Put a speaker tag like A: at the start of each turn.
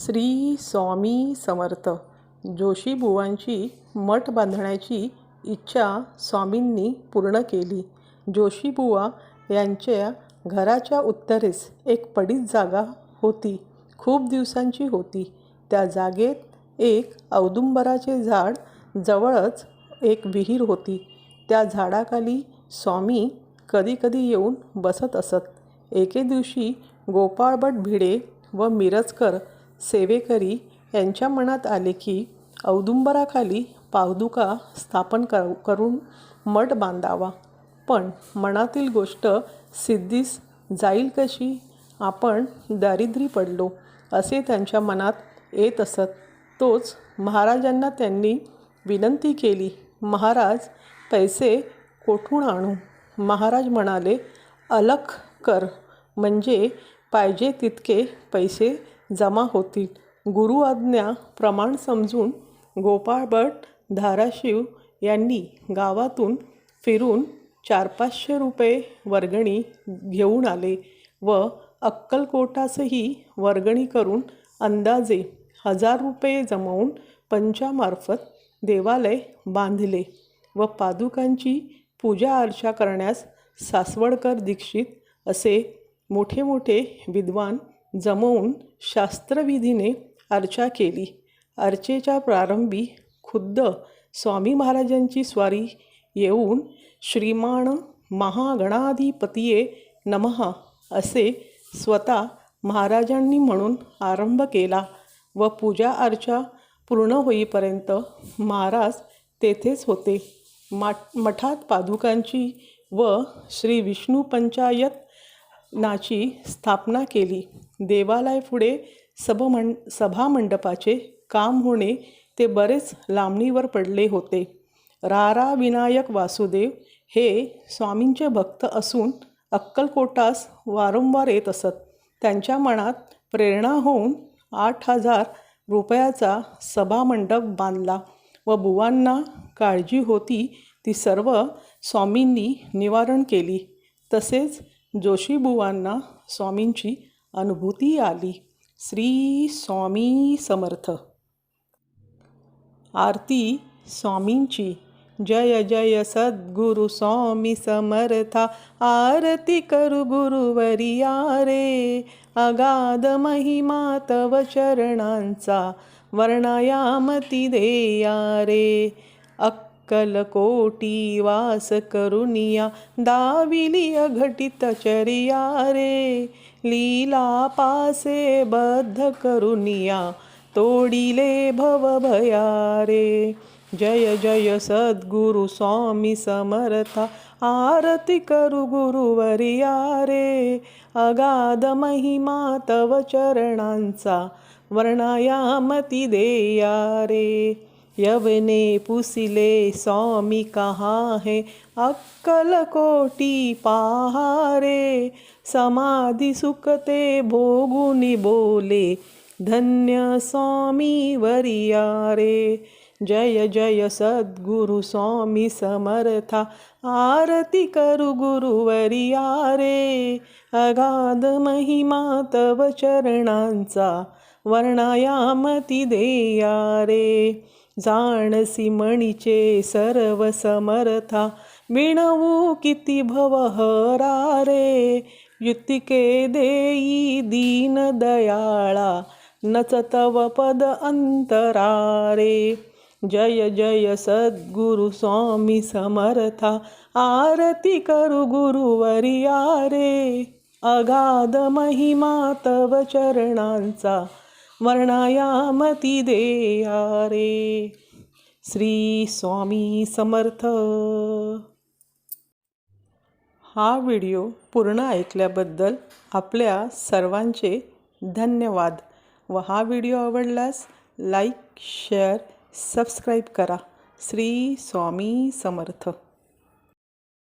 A: श्री स्वामी समर्थ. जोशीबुवांची मठ बांधण्याची इच्छा स्वामींनी पूर्ण केली. जोशीबुवा यांच्या घराच्या उत्तरेस एक पडीत जागा होती. खूप दिवसांची होती. त्या जागेत एक औदुंबराचे झाड जवळच एक विहीर होती. त्या झाडाखाली स्वामी कधीकधी येऊन बसत असत. एके दिवशी गोपाळभट भिडे व मिरजकर सेवेकरी यांच्या मनात आले की औदुंबराखाली पावदुका स्थापन कर करून मठ बांधावा. पण मनातील गोष्ट सिद्धीस जाईल कशी? आपण दारिद्र्य पडलो असे त्यांच्या मनात येत असत. तोच महाराजांना त्यांनी विनंती केली महाराज पैसे कोठून आणू? महाराज म्हणाले अलख कर म्हणजे पाहिजे तितके पैसे जमा होतील. गुरु आज्ञा प्रमाण समजून गोपाळभट धाराशिव यांनी गावातून फिरून चार पाचशे रुपये वर्गणी घेऊन आले व अक्कलकोटासही वर्गणी करून अंदाजे हजार रुपये जमवून पंचामार्फत देवालय बांधले व पादुकांची पूजा अर्चा करण्यास सासवडकर दीक्षित असे मोठे मोठे विद्वान जमवून शास्त्रविधीने अर्चा केली. अर्चेच्या प्रारंभी खुद्द स्वामी महाराजांची स्वारी येऊन श्रीमान महागणाधिपतीये नमः असे स्वतः महाराजांनी म्हणून आरंभ केला व पूजा अर्चा पूर्ण होईपर्यंत महाराज तेथेच होते. माट मठात पादुकांची व श्री विष्णू पंचायत नाची स्थापना केली. देवालयापुढे सभमं सभामंडपाचे काम होणे ते बरेच लांबणीवर पडले होते. रारा विनायक वासुदेव हे स्वामींचे भक्त असून अक्कलकोटास वारंवार येत असत. त्यांच्या मनात प्रेरणा होऊन आठ हजार रुपयाचा सभामंडप बांधला व बुवांना काळजी होती ती सर्व स्वामींनी निवारण केली. तसेच जोशीबुवांना स्वामींची अनुभूती आली. श्री स्वामी समर्थ. आरती स्वामींची. जय जय सद्गुरु स्वामी समर्था. आरती करू गुरुवरिया रे अगाध महिमा तव चरणांचा वर्णायामती देया रे कलकोटी वास करुनिया दाविली अघटित चरिया रे लीला पासे बद्ध करुनिया तोडिले भव भया रे। जय जय सद्गुरु स्वामी समर्था आरती करू गुरुवरिया रे। अगाध महिमा तव चरणांचा वर्णायामती देया रे। यवने पुसिले स्वामी कहा है अक्कल कोटी पहारे समाधी सुखते भोगुनी बोले धन्य स्वामी वरियारे। जय जय सद्गुरु स्वामी समर्था आरती करू गुरुवरिया रे अगाध महिमा तव चरणांचा वर्णायामती देया रे जाणसी मणीचे सर्व समर्था विणवू किती भवहरा रे युतिके देई दीन दयाळा नचतव पद अंतरारे. जय जय सद्गुरु स्वामी समर्था आरती करू गुरुवरिया रे अगाध महिमा तव चरणांचा वर्णायामती देया रे। श्री स्वामी समर्थ। हा व्हिडिओ पूर्ण ऐकल्याबद्दल आपल्या सर्वांचे धन्यवाद व हा व्हिडिओ आवडल्यास लाईक शेअर सबस्क्राईब करा. श्री स्वामी समर्थ.